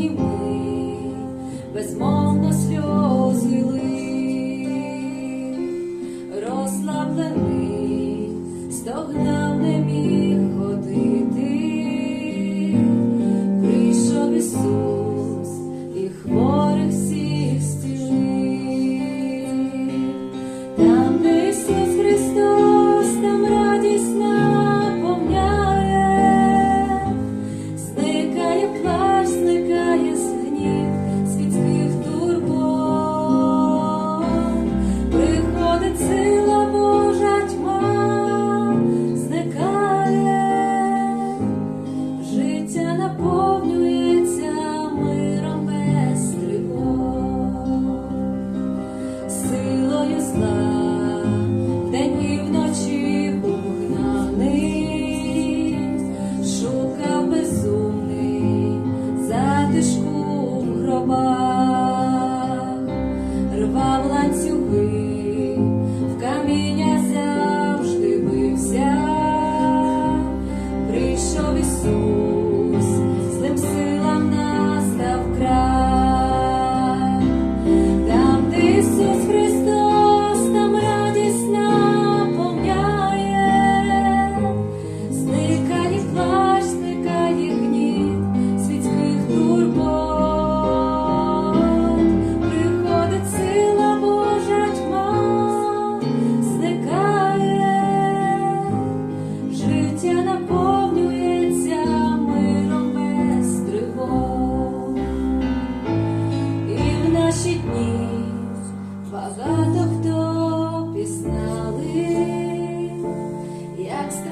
сьогодні ми безмовно сльози лих, розслаблених стогнали. наповнює.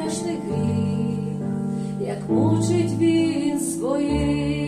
страшний гріх, як мучить він своїх.